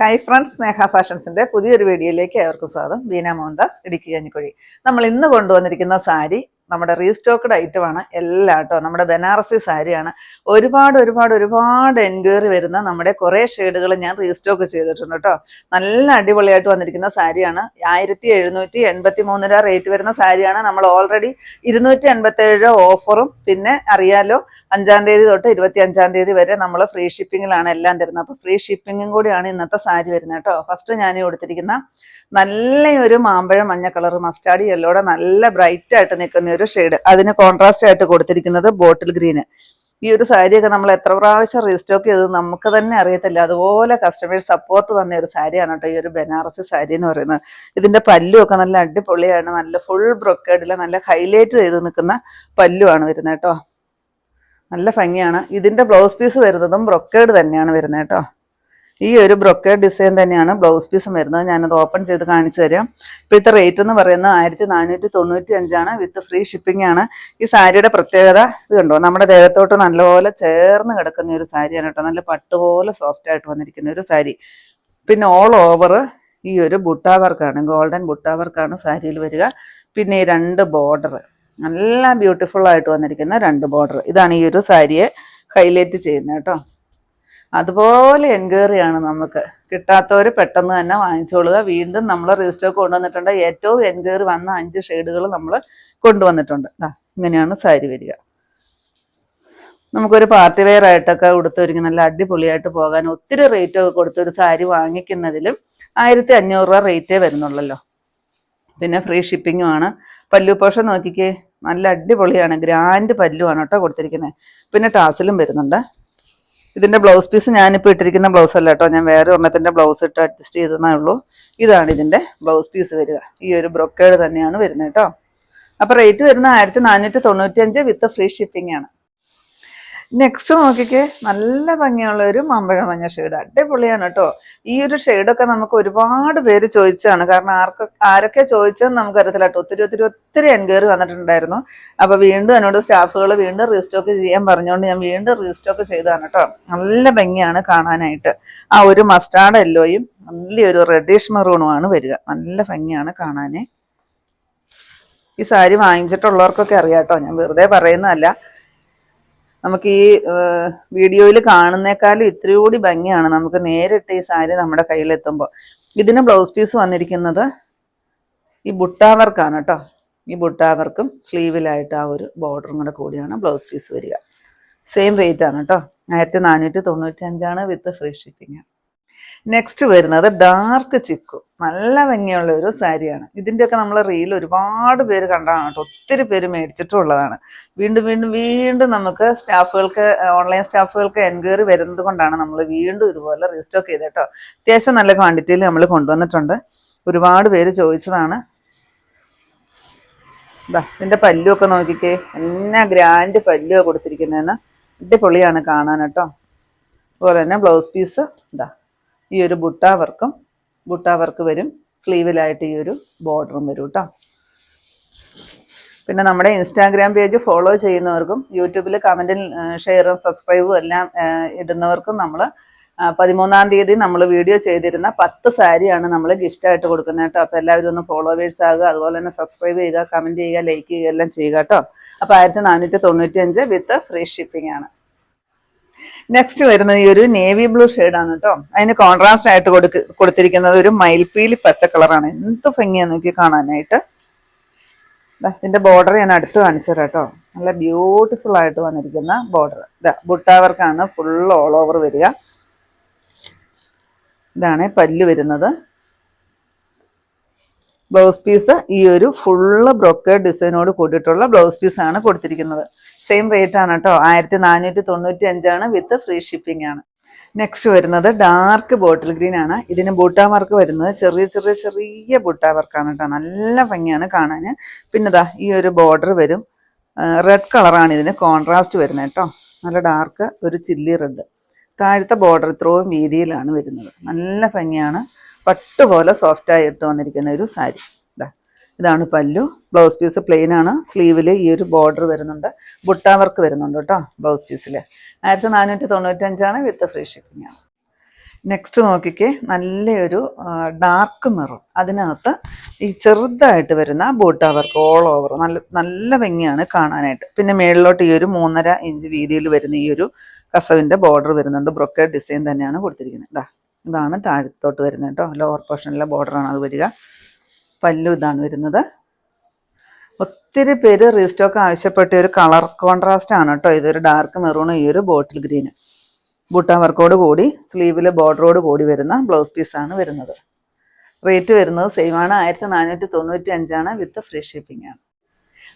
Hi friends സ്നേഹ ഫാഷൻസിന്റെ പുതിയൊരു വീഡിയോയിലേക്ക് ഏവർക്കും സ്വാഗതം. ബീന മോഹൻദാസ് ഇടുക്കി കഞ്ഞിക്കുഴി. നമ്മൾ ഇന്ന് കൊണ്ടുവന്നിരിക്കുന്ന സാരി നമ്മുടെ റീസ്റ്റോക്ക്ഡ് ഐറ്റമാണ് എല്ലാം കേട്ടോ. നമ്മുടെ ബനാറസി സാരിയാണ് ഒരുപാട് ഒരുപാട് ഒരുപാട് എൻക്വയറി വരുന്ന നമ്മുടെ കുറേ ഷെയ്ഡുകൾ ഞാൻ റീസ്റ്റോക്ക് ചെയ്തിട്ടുണ്ട് കേട്ടോ. നല്ല അടിപൊളിയായിട്ട് വന്നിരിക്കുന്ന സാരിയാണ് ആയിരത്തി എഴുന്നൂറ്റി എൺപത്തി മൂന്ന് രൂപ റേറ്റ് വരുന്ന സാരിയാണ് നമ്മൾ ഓൾറെഡി ഇരുന്നൂറ്റി എൺപത്തി ഏഴ് രൂപ ഓഫറും പിന്നെ അറിയാലോ അഞ്ചാം തീയതി തൊട്ട് ഇരുപത്തി അഞ്ചാം തീയതി വരെ നമ്മൾ ഫ്രീ ഷിപ്പിങ്ങിലാണ് എല്ലാം തരുന്നത്. അപ്പോൾ ഫ്രീ ഷിപ്പിങ്ങും കൂടിയാണ് ഇന്നത്തെ സാരി വരുന്നത് കേട്ടോ. ഫസ്റ്റ് ഞാൻ കൊടുത്തിരിക്കുന്ന നല്ലൊരു മാമ്പഴ മഞ്ഞ കളർ മസ്റ്റാർഡ് യെല്ലോടെ നല്ല ബ്രൈറ്റ് ആയിട്ട് നിൽക്കുന്ന ഒരു ഷെയ്ഡ്. അതിന് കോൺട്രാസ്റ്റ് ആയിട്ട് കൊടുത്തിരിക്കുന്നത് ബോട്ടിൽ ഗ്രീന് ഈ ഒരു സാരിയൊക്കെ നമ്മൾ എത്ര പ്രാവശ്യം റീസ്റ്റോക്ക് ചെയ്തത് നമുക്ക് തന്നെ അറിയത്തില്ല. അതുപോലെ കസ്റ്റമേഴ്സ് സപ്പോർട്ട് തന്ന ഒരു സാരിയാണ് കേട്ടോ ഈ ഒരു ബനാറസി സാരി എന്ന് പറയുന്നത്. ഇതിന്റെ പല്ലുമൊക്കെ നല്ല അടിപൊളിയാണ്. നല്ല ഫുൾ ബ്രൊക്കേഡിൽ നല്ല ഹൈലൈറ്റ് ചെയ്ത് നിൽക്കുന്ന പല്ലുമാണ് വരുന്നത് കേട്ടോ. നല്ല ഭംഗിയാണ്. ഇതിന്റെ ബ്ലൗസ് പീസ് വരുന്നതും ബ്രൊക്കേഡ് തന്നെയാണ് വരുന്നത് കേട്ടോ. ഈ ഒരു ബ്രൊക്കേഡ് ഡിസൈൻ തന്നെയാണ് ബ്ലൗസ് പീസും വരുന്നത്. ഞാനത് ഓപ്പൺ ചെയ്ത് കാണിച്ചു തരാം. ഇത്ര റേറ്റ് എന്ന് പറയുന്നത് ആയിരത്തി നാനൂറ്റി തൊണ്ണൂറ്റി അഞ്ചാണ് വിത്ത് ഫ്രീ ഷിപ്പിംഗ് ആണ്. ഈ സാരിയുടെ പ്രത്യേകത ഇത് കണ്ടോ? നമ്മുടെ ദേഹത്തോട്ട് നല്ലപോലെ ചേർന്ന് കിടക്കുന്ന ഒരു സാരിയാണ് കേട്ടോ. നല്ല പട്ടുപോലെ സോഫ്റ്റ് ആയിട്ട് വന്നിരിക്കുന്ന ഒരു സാരി. പിന്നെ ഓൾ ഓവർ ഈ ഒരു ബുട്ട വർക്കാണ് ഗോൾഡൻ ബുട്ട വർക്കാണ് സാരിയിൽ വരിക. പിന്നെ ഈ രണ്ട് ബോർഡർ നല്ല ബ്യൂട്ടിഫുൾ ആയിട്ട് വന്നിരിക്കുന്ന രണ്ട് ബോർഡർ ഇതാണ് ഈ ഒരു സാരിയെ ഹൈലൈറ്റ് ചെയ്യുന്നത് കേട്ടോ. അതുപോലെ എൻക്വയറി ആണ് നമുക്ക്. കിട്ടാത്തവർ പെട്ടെന്ന് തന്നെ വാങ്ങിച്ചോളുക. വീണ്ടും നമ്മൾ റീസ്റ്റോക്ക് കൊണ്ടുവന്നിട്ടുണ്ട്. ഏറ്റവും എൻക്വയറി വന്ന അഞ്ച് ഷെയ്ഡുകൾ നമ്മൾ കൊണ്ടുവന്നിട്ടുണ്ട്. ഇങ്ങനെയാണ് സാരി വരിക. നമുക്കൊരു പാർട്ടി വെയർ ആയിട്ടൊക്കെ ഉടുത്തൊരുങ്ങി നല്ല അടിപൊളിയായിട്ട് പോകാൻ ഒത്തിരി റേറ്റ് ഒക്കെ കൊടുത്ത് ഒരു സാരി വാങ്ങിക്കുന്നതിലും ആയിരത്തി അഞ്ഞൂറ് രൂപ റേറ്റേ വരുന്നുള്ളല്ലോ. പിന്നെ ഫ്രീ ഷിപ്പിങ്ങും ആണ്. പല്ലു പോഷൻ നോക്കിക്കേ. നല്ല അടിപൊളിയാണ്. ഗ്രാൻഡ് പല്ലുവാണ് കേട്ടോ കൊടുത്തിരിക്കുന്നത് പിന്നെ ടാസിലും വരുന്നുണ്ട്. ഇതിന്റെ ബ്ലൗസ് പീസ് ഞാനിപ്പോൾ ഇട്ടിരിക്കുന്ന ബ്ലൗസ് അല്ല കേട്ടോ. ഞാൻ വേറെ ഒരെണ്ണത്തിന്റെ ബ്ലൗസ് ഇട്ട് അഡ്ജസ്റ്റ് ചെയ്തെന്നേ ഉള്ളൂ. ഇതാണ് ഇതിന്റെ ബ്ലൗസ് പീസ് വരിക. ഈ ഒരു ബ്രൊക്കേഡ് തന്നെയാണ് വരുന്നത് കേട്ടോ. അപ്പൊ റേറ്റ് വരുന്ന ആയിരത്തി നാനൂറ്റി തൊണ്ണൂറ്റി അഞ്ച് വിത്ത് ഫ്രീ ഷിപ്പിംഗ് ആണ്. നെക്സ്റ്റ് നോക്കിക്കേ നല്ല ഭംഗിയുള്ള ഒരു മാമ്പഴ മഞ്ഞ ഷെയ്ഡ്. അടിപൊളിയാണ് കേട്ടോ. ഈ ഒരു ഷെയ്ഡൊക്കെ നമുക്ക് ഒരുപാട് പേര് ചോദിച്ചാണ് കാരണം ആർക്ക് ആരൊക്കെ ചോദിച്ചതെന്ന് നമുക്കറിയത്തില്ല കേട്ടോ. ഒത്തിരി ഒത്തിരി ഒത്തിരി എൻക്വയറി വന്നിട്ടുണ്ടായിരുന്നു. അപ്പൊ വീണ്ടും എന്നോട് സ്റ്റാഫുകൾ വീണ്ടും റീസ്റ്റോക്ക് ചെയ്യാൻ പറഞ്ഞുകൊണ്ട് ഞാൻ വീണ്ടും റീസ്റ്റോക്ക് ചെയ്തതാണ് കേട്ടോ. നല്ല ഭംഗിയാണ് കാണാനായിട്ട്. ആ ഒരു മസ്റ്റാർഡ് എല്ലോയും നല്ലൊരു റെഡിഷ് മെറൂണുമാണ് വരിക. നല്ല ഭംഗിയാണ് കാണാനേ. ഈ സാരി വാങ്ങിച്ചിട്ടുള്ളവർക്കൊക്കെ അറിയാം കേട്ടോ. ഞാൻ വെറുതെ പറയുന്നതല്ല. നമുക്ക് ഈ വീഡിയോയിൽ കാണുന്നേക്കാളും ഇത്തിരി കൂടി ഭംഗിയാണ് നമുക്ക് നേരിട്ട് ഈ സാരി നമ്മുടെ കയ്യിലെത്തുമ്പോൾ ഇതിന് ബ്ലൗസ് പീസ് വന്നിരിക്കുന്നത് ഈ ബുട്ടാവർക്കാണ് കേട്ടോ. ഈ ബുട്ടാവർക്കും സ്ലീവിലായിട്ട് ആ ഒരു ബോർഡറും കൂടെ കൂടിയാണ് ബ്ലൗസ് പീസ് വരിക. സെയിം റേറ്റ് ആണ് കേട്ടോ. ആയിരത്തി നാനൂറ്റി തൊണ്ണൂറ്റി അഞ്ചാണ് വിത്ത് ഫ്രീ ഷിപ്പിംഗ് നെക്സ്റ്റ് വരുന്നത് ഡാർക്ക് ചിക്കു. നല്ല ഭംഗിയുള്ള ഒരു സാരിയാണ്. ഇതിന്റെയൊക്കെ നമ്മൾ റീൽ ഒരുപാട് പേര് കണ്ടതാണ് കേട്ടോ. ഒത്തിരി പേര് മേടിച്ചിട്ടുള്ളതാണ് വീണ്ടും വീണ്ടും വീണ്ടും നമുക്ക് സ്റ്റാഫുകൾക്ക് ഓൺലൈൻ സ്റ്റാഫുകൾക്ക് എൻക്വയറി വരുന്നത് കൊണ്ടാണ് നമ്മൾ വീണ്ടും ഇതുപോലെ റീസ്റ്റോക്ക് ചെയ്ത് കേട്ടോ. അത്യാവശ്യം നല്ല ക്വാണ്ടിറ്റിയിൽ നമ്മൾ കൊണ്ടുവന്നിട്ടുണ്ട്. ഒരുപാട് പേര് ചോദിച്ചതാണ്. ഇതാ ഇതിന്റെ പല്ലുമൊക്കെ നോക്കിക്കേ. എന്നാ ഗ്രാൻഡ് പല്ലുമൊക്കെ കൊടുത്തിരിക്കുന്നതെന്ന്. അടിപൊളിയാണ് കാണാൻ കേട്ടോ. അതുപോലെ തന്നെ ബ്ലൗസ് പീസ് ഇതാ ഈ ഒരു ബുട്ട വർക്കും ബുട്ട വർക്ക് വരും. സ്ലീവിലായിട്ട് ഈ ഒരു ബോർഡറും വരും കേട്ടോ പിന്നെ നമ്മുടെ ഇൻസ്റ്റാഗ്രാം പേജ് ഫോളോ ചെയ്യുന്നവർക്കും യൂട്യൂബിൽ കമന്റിൽ ഷെയറും സബ്സ്ക്രൈബും എല്ലാം ഇടുന്നവർക്കും നമ്മൾ പതിമൂന്നാം തീയതി നമ്മൾ വീഡിയോ ചെയ്തിരുന്ന പത്ത് സാരിയാണ് നമ്മൾ ഗിഫ്റ്റായിട്ട് കൊടുക്കുന്നത് കേട്ടോ അപ്പോൾ എല്ലാവരും ഒന്ന് ഫോളോവേഴ്സ് ആകുക അതുപോലെ തന്നെ സബ്സ്ക്രൈബ് ചെയ്യുക കമന്റ് ചെയ്യുക ലൈക്ക് ചെയ്യുക എല്ലാം ചെയ്യുക കേട്ടോ അപ്പോൾ ആയിരത്തി നാനൂറ്റി തൊണ്ണൂറ്റി അഞ്ച് വിത്ത് ഫ്രീ ഷിപ്പിംഗ് ആണ്. നെക്സ്റ്റ് വരുന്നത് ഈ ഒരു നേവി ബ്ലൂ ആണ് കേട്ടോ അതിന് കോൺട്രാസ്റ്റ് ആയിട്ട് കൊടുക്ക കൊടുത്തിരിക്കുന്നത് ഒരു മയിൽപ്പീലി പച്ച കളറാണ് എന്ത് ഭംഗിയാ നോക്കി കാണാനായിട്ട്. ഇതിന്റെ ബോർഡർ ഞാൻ അടുത്ത് കാണിച്ചു തരാം കേട്ടോ നല്ല ബ്യൂട്ടിഫുൾ ആയിട്ട് വന്നിരിക്കുന്ന ബോർഡർ ബുട്ടാവർക്കാണ് ഫുൾ ഓൾ ഓവർ വരിക. ഇതാണ് പല്ല് വരുന്നത്. ബ്ലൗസ് പീസ് ഈ ഒരു ഫുള്ള് ബ്രോക്കേഡ് ഡിസൈനോട് കൂടിയിട്ടുള്ള ബ്ലൗസ് പീസാണ് കൊടുത്തിരിക്കുന്നത്. സെയിം റേറ്റ് ആണ് കേട്ടോ. ആയിരത്തി നാനൂറ്റി തൊണ്ണൂറ്റി അഞ്ചാണ് വിത്ത് ഫ്രീ ഷിപ്പിംഗ് ആണ്. നെക്സ്റ്റ് വരുന്നത് ഡാർക്ക് ബോട്ടിൽ ഗ്രീൻ ആണ്. ഇതിന് ബൂട്ടാ വർക്ക് വരുന്നത്. ചെറിയ ചെറിയ ചെറിയ ബൂട്ടാ വർക്കാണ് കേട്ടോ. നല്ല ഭംഗിയാണ് കാണാൻ പിന്നെ ദാ ഈ ഒരു ബോർഡർ വരും. റെഡ് കളറാണ് ഇതിന് കോൺട്രാസ്റ്റ് വരുന്നത് കേട്ടോ. നല്ല ഡാർക്ക് ഒരു ചില്ലി റെഡ് താഴത്തെ ബോർഡർ ഇത്രയും വീതിയിലാണ് വരുന്നത്. നല്ല ഭംഗിയാണ്. പട്ടുപോലെ സോഫ്റ്റായി ആയിട്ട് വന്നിരിക്കുന്ന ഒരു സാരി. ഇതാണ് പല്ലു. ബ്ലൗസ് പീസ് പ്ലെയിൻ ആണ്. സ്ലീവിൽ ഈ ഒരു ബോർഡർ വരുന്നുണ്ട്. ബുട്ടാ വർക്ക് വരുന്നുണ്ട് കേട്ടോ ബ്ലൗസ് പീസിൽ ആയിരത്തി നാനൂറ്റി തൊണ്ണൂറ്റഞ്ചാണ് വിത്ത് ഫ്രീ ഷിപ്പിംഗ് ആണ്. നെക്സ്റ്റ് നോക്കിക്കേ നല്ലൊരു ഡാർക്ക് മെറൂൺ അതിനകത്ത് ഈ ചെറുതായിട്ട് വരുന്ന ബൂട്ട വർക്ക് ഓൾ ഓവർ നല്ല നല്ല ഭംഗിയാണ് കാണാനായിട്ട്. പിന്നെ മേളിലോട്ട് ഈ ഒരു മൂന്നര ഇഞ്ച് വീതിയിൽ വരുന്ന ഈ ഒരു കസവിന്റെ ബോർഡർ വരുന്നുണ്ട്. ബ്രൊക്കേഡ് ഡിസൈൻ തന്നെയാണ് കൊടുത്തിരിക്കുന്നത്. ഇതാ ഇതാണ് താഴത്തോട്ട് വരുന്നത് കേട്ടോ. ലോവർ പോർഷനിലെ ബോർഡറാണ് അത് വരിക. പല്ലു ഇതാണ് വരുന്നത്. ഒത്തിരി പേര് റീസ്റ്റോക്ക് ആവശ്യപ്പെട്ട ഒരു കളർ കോൺട്രാസ്റ്റ് ആണ് കേട്ടോ. ഇതൊരു ഡാർക്ക് മെറൂണും ഈ ഒരു ബോട്ടിൽ ഗ്രീന് ബൂട്ട വർക്കോട് കൂടി സ്ലീവിൽ ബോർഡറോട് കൂടി വരുന്ന ബ്ലൗസ് പീസാണ് വരുന്നത്. റേറ്റ് വരുന്നത് സെയിം ആണ്. ആയിരത്തി നാനൂറ്റി തൊണ്ണൂറ്റി അഞ്ചാണ് വിത്ത് ഫ്രീ ഷിപ്പിംഗ് ആണ്.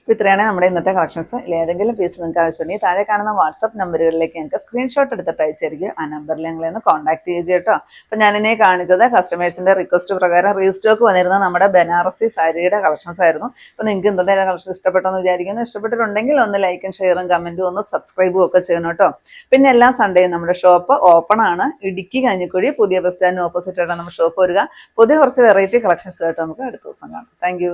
അപ്പോൾ ഇത്രയാണ് നമ്മുടെ ഇന്നത്തെ കളക്ഷൻസ് ഏതെങ്കിലും പീസ് നിങ്ങൾക്ക് ആവശ്യമുണ്ടെങ്കിൽ താഴെ കാണുന്ന വാട്സപ്പ് നമ്പറുകളിലേക്ക് ഞങ്ങൾക്ക് സ്ക്രീൻഷോട്ട് എടുത്തിട്ട് അയച്ചായിരിക്കും ആ നമ്പറിൽ ഞങ്ങളെ ഒന്ന് കോൺടാക്ട് ചെയ്യുക കേട്ടോ. അപ്പോൾ ഞാനിനെ കാണിച്ചത് കസ്റ്റമേഴ്സിന്റെ റിക്വസ്റ്റ് പ്രകാരം റീസ്റ്റോക്ക് വന്നിരുന്ന നമ്മുടെ ബനാറസി സാരിയുടെ കളക്ഷൻസ് ആയിരുന്നു. അപ്പോൾ നിങ്ങൾക്ക് ഇന്നത്തെ കളക്ഷൻ ഇഷ്ടപ്പെട്ടെന്ന് വിചാരിക്കുന്നു. ഇഷ്ടപ്പെട്ടിട്ടുണ്ടെങ്കിൽ ഒന്ന് ലൈക്കും ഷെയറും കമന്റും ഒന്ന് സബ്സ്ക്രൈബും ഒക്കെ ചെയ്യണം കേട്ടോ. പിന്നെ എല്ലാ സൺഡേയും നമ്മുടെ ഷോപ്പ് ഓപ്പൺ ആണ്. ഇടുക്കി കഞ്ഞിക്കുഴി പുതിയ ബസ് സ്റ്റാൻഡിന് ഓപ്പോസിറ്റ് ആയിട്ടാണ് നമ്മുടെ ഷോപ്പ് വരിക. പുതിയ കുറച്ച് വെറൈറ്റി കളക്ഷൻസ് കേട്ടോ നമുക്ക് അടുത്ത ദിവസം കാണാം. താങ്ക്